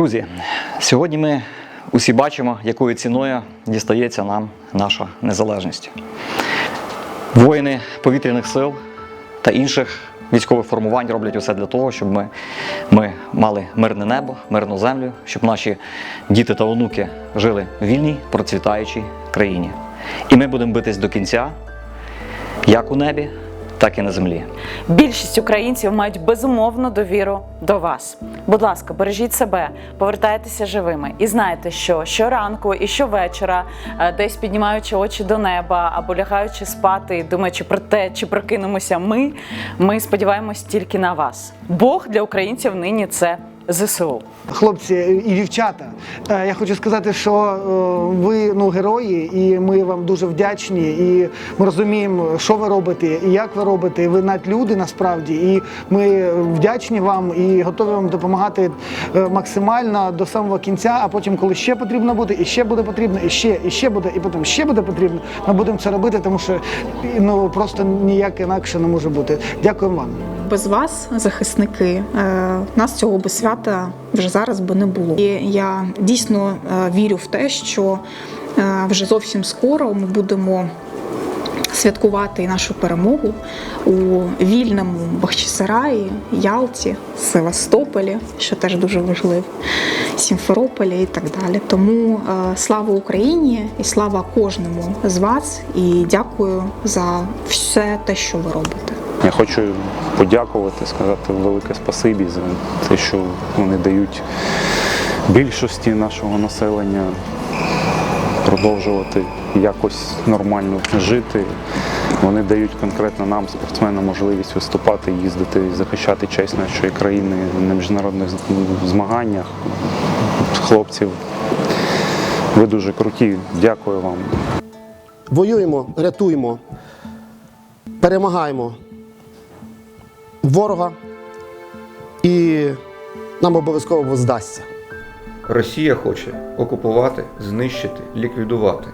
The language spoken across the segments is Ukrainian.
Друзі, сьогодні ми усі бачимо, якою ціною дістається нам наша незалежність. Воїни повітряних сил та інших військових формувань роблять усе для того, щоб ми, ми мали мирне небо, мирну землю, щоб наші діти та онуки жили в вільній, процвітаючій країні. І ми будемо битись до кінця, як у небі, так і на землі. Більшість українців мають безумовну довіру до вас. Будь ласка, бережіть себе, повертайтеся живими і знайте, що щоранку і щовечора, е, десь піднімаючи очі до неба або лягаючи спати, думаючи про те, чи прокинемося ми, ми сподіваємось тільки на вас. Бог для українців нині це ЗСУ. Хлопці і дівчата, е, я хочу сказати, що е, ви ну герої, і ми вам дуже вдячні. І ми розуміємо, що ви робите, і як ви робите. Ви навіть люди насправді. І ми вдячні вам і готові вам допомагати е, максимально до самого кінця. А потім, коли ще потрібно буде, і ще буде потрібно, і ще, і ще буде, і потім ще буде потрібно. Ми будемо це робити, тому що ну просто ніяк інакше не може бути. Дякуємо вам. Без вас, захисники, е, нас цього би свята вже зараз би не було. І я дійсно е, вірю в те, що е, вже зовсім скоро ми будемо святкувати нашу перемогу у вільному Бахчисараї, Ялті, Севастополі, що теж дуже важливо, Сімферополі і так далі. Тому е, слава Україні і слава кожному з вас. І дякую за все те, що ви робите. Я хочу подякувати, сказати велике спасибі за те, що вони дають більшості нашого населення продовжувати якось нормально жити. Вони дають конкретно нам, спортсменам, можливість виступати, їздити, захищати честь нашої країни на міжнародних змаганнях. Хлопців, ви дуже круті. Дякую вам. воюємо, рятуємо, перемагаємо ворога і нам обов'язково воздасться. Росія хоче окупувати, знищити, ліквідувати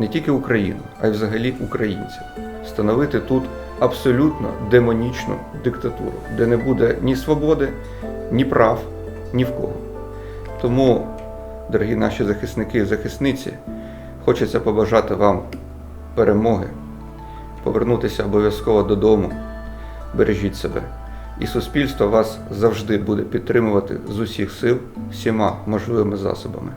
не тільки Україну, а й взагалі українців, встановити тут абсолютно демонічну диктатуру, де не буде ні свободи, ні прав, ні в кого. Тому, дорогі наші захисники і захисниці, хочеться побажати вам перемоги, повернутися обов'язково додому, бережіть себе. І суспільство вас завжди буде підтримувати з усіх сил всіма можливими засобами.